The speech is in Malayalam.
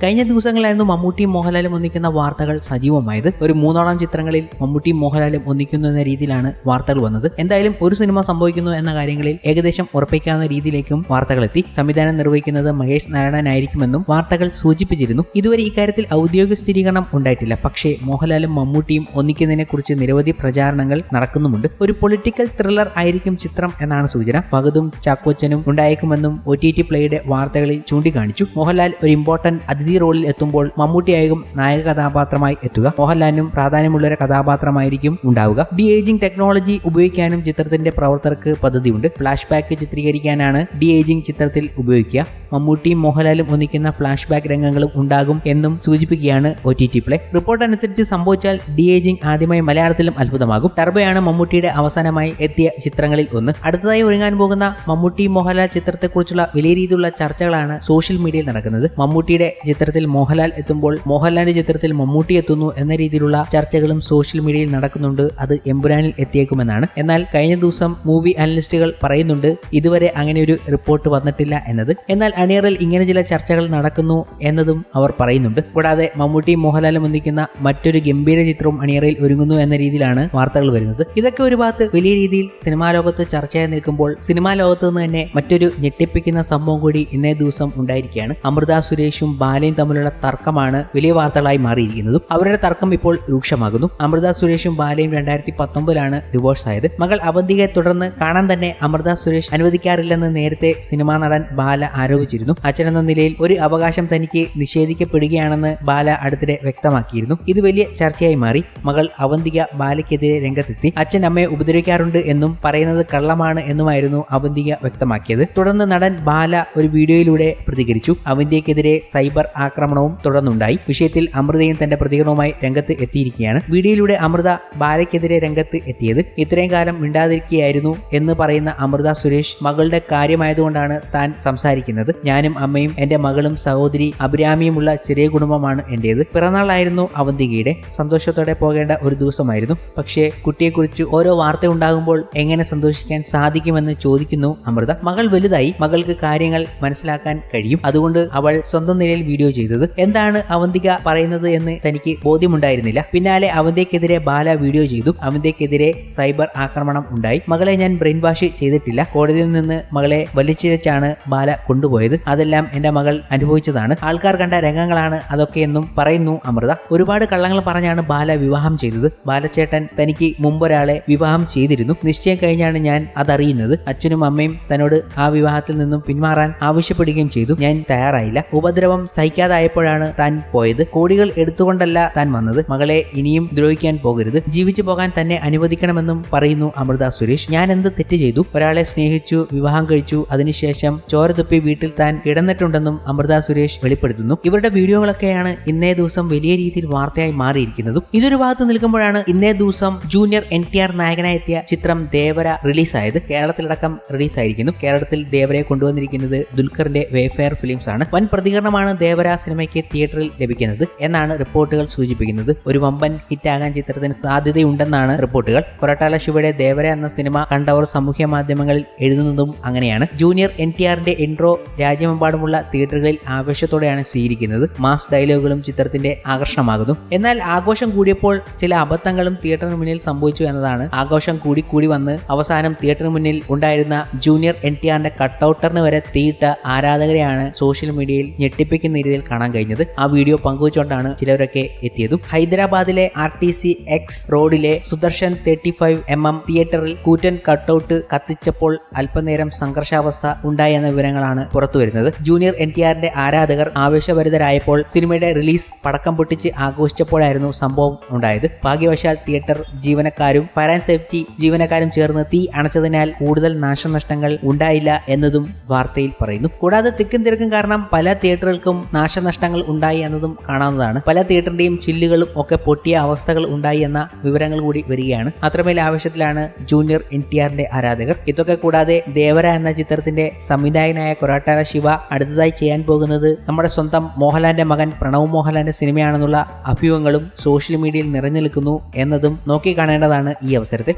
കഴിഞ്ഞ ദിവസങ്ങളായിരുന്നു മമ്മൂട്ടിയും മോഹൻലാലും ഒന്നിക്കുന്ന വാർത്തകൾ സജീവമായത്. ഒരു മൂന്നോളം ചിത്രങ്ങളിൽ മമ്മൂട്ടിയും മോഹൻലാലും ഒന്നിക്കുന്നു എന്ന രീതിയിലാണ് വാർത്തകൾ വന്നത്. എന്തായാലും ഒരു സിനിമ സംഭവിക്കുന്നു എന്ന കാര്യങ്ങളിൽ ഏകദേശം ഉറപ്പിക്കാവുന്ന രീതിയിലേക്കും വാർത്തകൾ എത്തി സംവിധാനം നിർവഹിക്കുന്നത് മഹേഷ് നാരായണനായിരിക്കുമെന്നും വാർത്തകൾ സൂചിപ്പിച്ചിരുന്നു. ഇതുവരെ ഇക്കാര്യത്തിൽ ഔദ്യോഗിക സ്ഥിരീകരണം ഉണ്ടായിട്ടില്ല. പക്ഷേ മോഹൻലാലും മമ്മൂട്ടിയും ഒന്നിക്കുന്നതിനെക്കുറിച്ച് നിരവധി പ്രചാരണങ്ങൾ നടക്കുന്നുമുണ്ട്. ഒരു പൊളിറ്റിക്കൽ ത്രില്ലർ ആയിരിക്കും ചിത്രം എന്നാണ് സൂചന. പകുതും ചാക്കോച്ചനും ഉണ്ടായേക്കുമെന്നും ഒ ടി ടി പ്ലേയുടെ വാർത്തകളിൽ ചൂണ്ടിക്കാണിച്ചു. മോഹൻലാൽ ഒരു ഇമ്പോർട്ടന്റ് അതിഥി റോളിൽ എത്തുമ്പോൾ മമ്മൂട്ടിയായും നായക കഥാപാത്രമായി എത്തുക. മോഹൻലാലിനും പ്രാധാന്യമുള്ള ഒരു കഥാപാത്രമായിരിക്കും ഉണ്ടാവുക. ഡി ഏജിംഗ് ടെക്നോളജി ഉപയോഗിക്കാനും ചിത്രത്തിന്റെ പ്രവർത്തകർക്ക് പദ്ധതിയുണ്ട്. ഫ്ലാഷ് ബാക്ക് ചിത്രീകരിക്കാനാണ് ഡി ഏജിംഗ് ചിത്രത്തിൽ ഉപയോഗിക്കുക. മമ്മൂട്ടിയും മോഹൻലാലും ഒന്നിക്കുന്ന ഫ്ലാഷ് ബാക്ക് രംഗങ്ങളും ഉണ്ടാകും എന്നും സൂചിപ്പിക്കുകയാണ് O T T play. Report അനുസരിച്ച് സംഭവിച്ചാൽ ഡി ഏജിംഗ് ആദ്യമായി മലയാളത്തിലും അത്ഭുതമാകും. ടർബയാണ് മമ്മൂട്ടിയുടെ അവസാനമായി എത്തിയ ചിത്രങ്ങളിൽ ഒന്ന്. അടുത്തതായി ഒരുങ്ങാൻ പോകുന്ന മമ്മൂട്ടി മോഹൻലാൽ ചിത്രത്തെക്കുറിച്ചുള്ള വലിയ രീതിയിലുള്ള ചർച്ചകളാണ് സോഷ്യൽ മീഡിയയിൽ നടക്കുന്നത്. മമ്മൂട്ടിയുടെ ചിത്രത്തിൽ മോഹൻലാൽ എത്തുമ്പോൾ മോഹൻലാലിന്റെ ചിത്രത്തിൽ മമ്മൂട്ടി എത്തുന്നു എന്ന രീതിയിലുള്ള ചർച്ചകളും സോഷ്യൽ മീഡിയയിൽ നടക്കുന്നുണ്ട്. അത് എംപുരാനിൽ എത്തിയേക്കുമെന്നാണ്. എന്നാൽ കഴിഞ്ഞ ദിവസം മൂവി അനലിസ്റ്റുകൾ പറയുന്നുണ്ട് ഇതുവരെ അങ്ങനെ ഒരു റിപ്പോർട്ട് വന്നിട്ടില്ല എന്നത്. എന്നാൽ അണിയറിൽ ഇങ്ങനെ ചില ചർച്ചകൾ നടക്കുന്നു എന്നതും അവർ പറയുന്നുണ്ട്. കൂടാതെ മമ്മൂട്ടി മോഹൻലാലും ഒന്നിക്കുന്ന മറ്റൊരു ഗംഭീര ചിത്രവും അണിയറയിൽ ഒരുങ്ങുന്നു എന്ന രീതിയിലാണ് വാർത്തകൾ വരുന്നത്. ഇതൊക്കെ ഒരു ഭാഗത്ത് വലിയ രീതിയിൽ സിനിമാ ലോകത്ത് ചർച്ചയായി നിൽക്കുമ്പോൾ സിനിമാ ലോകത്ത് നിന്ന് തന്നെ മറ്റൊരു ഞെട്ടിപ്പിക്കുന്ന സംഭവം കൂടി ഇന്നേ ദിവസം ഉണ്ടായിരിക്കുകയാണ്. അമൃത സുരേഷും ബാലയും തമ്മിലുള്ള തർക്കമാണ് വലിയ വാർത്തകളായി മാറിയിരിക്കുന്നതും അവരുടെ തർക്കം ഇപ്പോൾ രൂക്ഷമാകുന്നു. അമൃത സുരേഷും ബാലയും രണ്ടായിരത്തി പത്തൊമ്പതിലാണ് ഡിവോഴ്സ് ആയത്. മകൾ അവന്തികയെ തുടർന്ന് കാണാൻ തന്നെ അമൃത സുരേഷ് അനുവദിക്കാറില്ലെന്ന് നേരത്തെ സിനിമാ നടൻ ബാല ആരോപിച്ചിരുന്നു. അച്ഛനെന്ന നിലയിൽ ഒരു അവകാശം തനിക്ക് നിഷേധിക്കപ്പെടുകയാണെന്ന് ബാല അടുത്തിടെ വ്യക്തമാക്കിയിരുന്നു. ഇത് വലിയ ചർച്ചയായി മാറി. മകൾ അവന്തിക ബാലയ്ക്കെതിരെ രംഗത്തെത്തി. അച്ഛൻ അമ്മയെ ഉപദ്രവിക്കാറുണ്ട് എന്നും പറയുന്നത് കള്ളമാണ് എന്നുമായിരുന്നു അവന്തിക വ്യക്തമാക്കിയത്. തുടർന്ന് നടൻ ബാല ഒരു വീഡിയോയിലൂടെ പ്രതികരിച്ചു. അവന്തിയക്കെതിരെ സൈബർ ആക്രമണവും തുടർന്നുണ്ടായി. വിഷയത്തിൽ അമൃതയും തന്റെ പ്രതികരണവുമായി രംഗത്ത് എത്തിയിരിക്കുകയാണ്. വീഡിയോയിലൂടെ അമൃത ബാലയ്ക്കെതിരെ രംഗത്ത് എത്തിയത്. ഇത്രയും കാലം മിണ്ടാതിരിക്കുകയായിരുന്നു എന്ന് പറയുന്ന അമൃത സുരേഷ് മകളുടെ കാര്യമായതുകൊണ്ടാണ് താൻ സംസാരിക്കുന്നത്. ഞാനും അമ്മയും എന്റെ മകളും സഹോദരി അഭിരാമിയുമുള്ള ചെറിയ കുടുംബമാണ് എന്റേത്. പിറന്നാളായിരുന്നു അവന്തികയുടെ. സന്തോഷത്തോടെ പോകേണ്ട ഒരു ദിവസമായിരുന്നു. പക്ഷേ കുട്ടിയെക്കുറിച്ച് ഓരോ വാർത്ത ഉണ്ടാകുമ്പോൾ എങ്ങനെ സന്തോഷിക്കാൻ സാധിക്കുമെന്ന് ചോദിക്കുന്നു അമൃത. മകൾ വലുതായി. മകൾക്ക് കാര്യങ്ങൾ മനസ്സിലാക്കാൻ കഴിയും. അതുകൊണ്ട് അവൾ സ്വന്തം നിലയിൽ വീഡിയോ ചെയ്തത്. എന്താണ് അവന്തിക പറയുന്നത് എന്ന് തനിക്ക് ബോധ്യമുണ്ടായിരുന്നില്ല. പിന്നാലെ അവന്തിക്കെതിരെ ബാല വീഡിയോ ചെയ്തു. അവന്തിക്കെതിരെ സൈബർ ആക്രമണം ഉണ്ടായി. മകളെ ഞാൻ ബ്രെയിൻ വാഷ് ചെയ്തിട്ടില്ല. കോടതിയിൽ നിന്ന് മകളെ വലിച്ചിഴച്ചാണ് ബാല കൊണ്ടുപോയത്. അതെല്ലാം എന്റെ മകൾ അനുഭവിച്ചതാണ്. ആൾക്കാർ കണ്ട രംഗങ്ങളാണ് അതൊക്കെയെന്നും പറയുന്നു അമൃത. ഒരുപാട് കള്ളങ്ങൾ പറഞ്ഞാണ് ബാല വിവാഹം ചെയ്തത്. ബാലച്ചേട്ടൻ തനിക്ക് മുമ്പൊരാളെ വിവാഹം ചെയ്തിരുന്നു. നിശ്ചയം കഴിഞ്ഞാണ് ഞാൻ അതറിയുന്നത്. അച്ഛനും അമ്മയും തന്നോട് ആ വിവാഹത്തിൽ നിന്നും പിന്മാറാൻ ആവശ്യപ്പെടുകയും ചെയ്തു. ഞാൻ തയ്യാറായില്ല. ഉപദ്രവം സഹിക്കാതായപ്പോഴാണ് താൻ പോയത്. കോടികൾ എടുത്തുകൊണ്ടല്ല താൻ വന്നത്. മകളെ ഇനിയും ദ്രോഹിക്കാൻ പോകരുത്. ജീവിച്ചു പോകാൻ തന്നെ അനുവദിക്കണമെന്നും പറയുന്നു അമൃത സുരേഷ്. ഞാൻ എന്ത് തെറ്റ് ചെയ്തു? ഒരാളെ സ്നേഹിച്ചു വിവാഹം കഴിച്ചു അതിനുശേഷം ചോര തുപ്പി വീട്ടിൽ താൻ കിടന്നിട്ടുണ്ടെന്നും അമൃത സുരേഷ് വെളിപ്പെടുത്തുന്നു. ഇവരുടെ വീഡിയോകളൊക്കെയാണ് ഇന്നേ ദിവസം വലിയ രീതിയിൽ വാർത്തയായി മാറിയിരിക്കുന്നതും. ഇതൊരു ഭാഗത്ത് നിൽക്കുമ്പോഴാണ് ഇന്നേ ദിവസം ജൂനിയർ എൻ ടി ആർ നായകനായി എത്തിയ ചിത്രം ദേവര റിലീസായത്. കേരളത്തിലടക്കം റിലീസായിരിക്കുന്നു. കേരളത്തിൽ ദേവരയെ കൊണ്ടുവന്നിരിക്കുന്നത് ദുൽഖറിന്റെ വേഫെയർ ഫിലിംസ് ആണ്. വൻ പ്രതികരണമാണ് ദേവര സിനിമയ്ക്ക് തിയേറ്ററിൽ ലഭിക്കുന്നത് എന്നാണ് റിപ്പോർട്ടുകൾ സൂചിപ്പിക്കുന്നത്. ഒരു വമ്പൻ ഹിറ്റാകാൻ ചിത്രത്തിന് സാധ്യതയുണ്ടെന്നാണ് റിപ്പോർട്ടുകൾ. കൊരട്ടാല ശിവയുടെ ദേവര എന്ന സിനിമ കണ്ടവർ സാമൂഹ്യ മാധ്യമങ്ങളിൽ എഴുതുന്നതും അങ്ങനെയാണ്. ജൂനിയർ എൻ ടി ആറിന്റെ ഇൻട്രോ രാജ്യമെമ്പാടുമുള്ള തിയേറ്ററുകളിൽ ആവേശത്തോടെയാണ് സ്വീകരിക്കുന്നത്. മാസ് ഡയലോഗുകളും ചിത്രത്തിന്റെ ആകർഷണമാകുന്നു. എന്നാൽ ആഘോഷം കൂടിയപ്പോൾ ചില അബദ്ധങ്ങളും തിയേറ്ററിന് മുന്നിൽ സംഭവിച്ചു എന്നതാണ് ആഘോഷം കൂടി കൂടി വന്ന് അവസാനം തിയേറ്ററിന് മുന്നിൽ ഉണ്ടായിരുന്ന ജൂനിയർ എൻ ടി ആറിന്റെ കട്ടൗട്ടറിന് വരെ തീയിട്ട ആരാധകരെയാണ് സോഷ്യൽ മീഡിയയിൽ ഞെട്ടിപ്പിക്കുന്ന രീതിയിൽ കാണാൻ കഴിഞ്ഞത്. ആ വീഡിയോ പങ്കുവച്ചുകൊണ്ടാണ് ചിലവരൊക്കെ എത്തിയതും. ഹൈദരാബാദിലെ ആർ ടി സി എക്സ് റോഡിലെ Sudarshan thirty five M M തിയേറ്ററിൽ കൂറ്റൻ കട്ടൗട്ട് കത്തിച്ചപ്പോൾ അല്പനേരം സംഘർഷാവസ്ഥ ഉണ്ടായി എന്ന വിവരങ്ങളാണ് പുറത്തുവരുന്നത്. ജൂനിയർ എൻ ടി ആറിന്റെ ആരാധകർ ആവേശഭരിതരായപ്പോൾ സിനിമയുടെ റിലീസ് പടക്കം പൊട്ടിച്ച് ആഘോഷിച്ചപ്പോഴായിരുന്നു സംഭവം ഉണ്ടായത്. ഭാഗ്യവശാൽ തിയേറ്റർ ജീവനക്കാരും ഫയർ ആൻഡ് സേഫ്റ്റി ജീവനക്കാരും ചേർന്ന് തീ അണച്ചതിനാൽ കൂടുതൽ നാശനഷ്ടങ്ങൾ ഉണ്ടായില്ല എന്നതും വാർത്തയിൽ പറയുന്നു. കൂടാതെ തിക്കും തിരക്കും കാരണം പല തിയേറ്ററുകൾക്കും നാശനഷ്ടങ്ങൾ ഉണ്ടായി എന്നതും കാണാവുന്നതാണ്. പല തിയേറ്ററിന്റെയും ചില്ലുകളും ഒക്കെ പൊട്ടിയ അവസ്ഥകൾ ഉണ്ടായി എന്ന വിവരങ്ങൾ കൂടി വരികയാണ്. അത്രമേൽ ആവശ്യത്തിലാണ് ജൂനിയർ എൻ ടി ആറിന്റെ ആരാധകർ. ഇതൊക്കെ കൂടാതെ ദേവര എന്ന ചിത്രത്തിന്റെ സംവിധായകനായ കൊറാട്ടാര ശിവ അടുത്തതായി ചെയ്യാൻ പോകുന്നത് നമ്മുടെ സ്വന്തം മോഹൻലാലിന്റെ മകൻ പ്രണവ് മോഹൻലാലിന്റെ സിനിമയാണെന്നുള്ള അഭ്യൂഹങ്ങളും സോഷ്യൽ മീഡിയയിൽ നിറഞ്ഞു നിൽക്കുന്നു എന്നതും നോക്കി കാണേണ്ടതാണ് ഈ അവസരത്തിൽ.